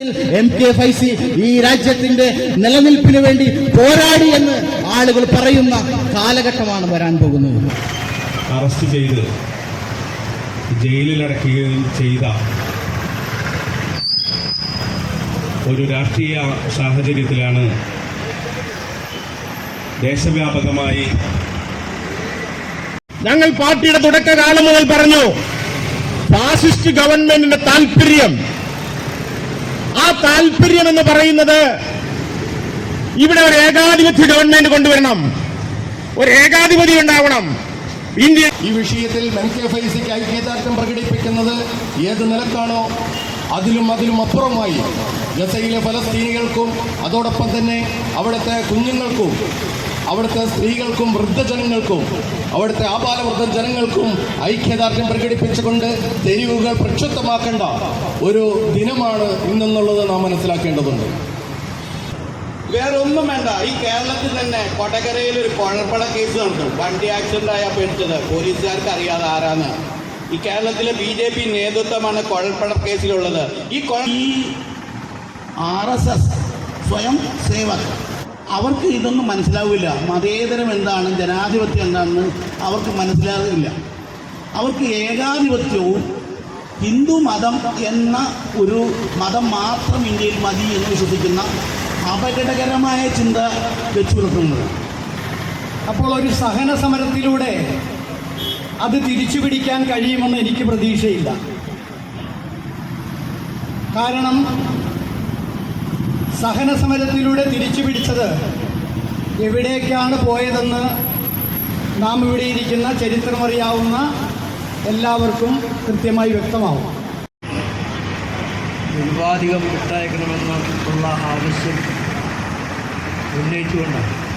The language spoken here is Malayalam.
എം കെ ഫൈസി ഈ രാജ്യത്തിന്റെ നിലനിൽപ്പിന് വേണ്ടി പോരാടി എന്ന് ആളുകൾ പറയുന്ന കാലഘട്ടമാണ് വരാൻ പോകുന്നത്. അറസ്റ്റ് ചെയ്ത് ജയിലിലടക്കുകയും ചെയ്ത ഒരു രാഷ്ട്രീയ സാഹചര്യത്തിലാണ് ദേശവ്യാപകമായി ഞങ്ങൾ പാർട്ടിയുടെ തുടക്കകാലം മുതൽ പറഞ്ഞു ഫാസിസ്റ്റ് ഗവൺമെന്റിന്റെ താല്പര്യം ആ താല്പര്യം എന്ന് പറയുന്നത് ഇവിടെ ഒരു ഏകാധിപത്യ ഗവൺമെന്റ് കൊണ്ടുവരണം. ഒരു ഏകാധിപതി ഉണ്ടാവണം. ഇന്ത്യ ഈ വിഷയത്തിൽ എം കെ ഫൈസിക്ക് ഐക്യദാർഢ്യം പ്രകടിപ്പിക്കുന്നത് ഏത് നിലക്കാണോ അതിലും അതിലും അപ്പുറമായി. ഗസയിലെ ഫലസ്തീനികൾക്കും അതോടൊപ്പം തന്നെ അവിടുത്തെ കുഞ്ഞുങ്ങൾക്കും അവിടുത്തെ സ്ത്രീകൾക്കും വൃദ്ധജനങ്ങൾക്കും അവിടുത്തെ ആപാലവൃദ്ധ ജനങ്ങൾക്കും ഐക്യദാർഢ്യം പ്രകടിപ്പിച്ചുകൊണ്ട് തെരുവുകൾ പ്രക്ഷുബ്ധമാക്കേണ്ട ഒരു ദിനമാണ് ഇന്നെന്നുള്ളത് നാം മനസ്സിലാക്കേണ്ടതുണ്ട്. വേറൊന്നും വേണ്ട. ഈ കേരളത്തിൽ തന്നെ കൊടകരയിൽ ഒരു കുഴപ്പട കേസ് നടന്നു വണ്ടി ആക്സിഡന്റ് ആയ പേടിച്ചത്. പോലീസുകാർക്ക് അറിയാതെ ആരാന്ന്. ഈ കേരളത്തിലെ ബി ജെ പി നേതൃത്വമാണ് കുഴൽപ്പട കേസിലുള്ളത് ഈ ഈ ആർ എസ് എസ് സ്വയം സേവകർ. അവർക്ക് ഇതൊന്നും മനസ്സിലാവില്ല. മതേതരം എന്താണ് ജനാധിപത്യം എന്താണെന്ന് അവർക്ക് മനസ്സിലാകില്ല അവർക്ക് ഏകാധിപത്യവും ഹിന്ദു മതം എന്ന ഒരു മതം മാത്രം ഇന്ത്യയിൽ മതി എന്ന് വിശ്വസിക്കുന്ന അപകടകരമായ ചിന്ത വെച്ചു പുലർത്തുന്നത്. അപ്പോൾ ഒരു സഹന സമരത്തിലൂടെ അത് തിരിച്ചു പിടിക്കാൻ കഴിയുമെന്ന് എനിക്ക് പ്രതീക്ഷയില്ല. കാരണം സഹന സമരത്തിലൂടെ തിരിച്ചു പിടിച്ചത് എവിടേക്കാണ് പോയതെന്ന് നാം ഇവിടെ ഇരിക്കുന്ന ചരിത്രമറിയാവുന്ന എല്ലാവർക്കും കൃത്യമായി വ്യക്തമാവും. നിരുപാധികം വിട്ടയക്കണമെന്നുള്ള ആവശ്യം ഉന്നയിച്ചുകൊണ്ടാണ്.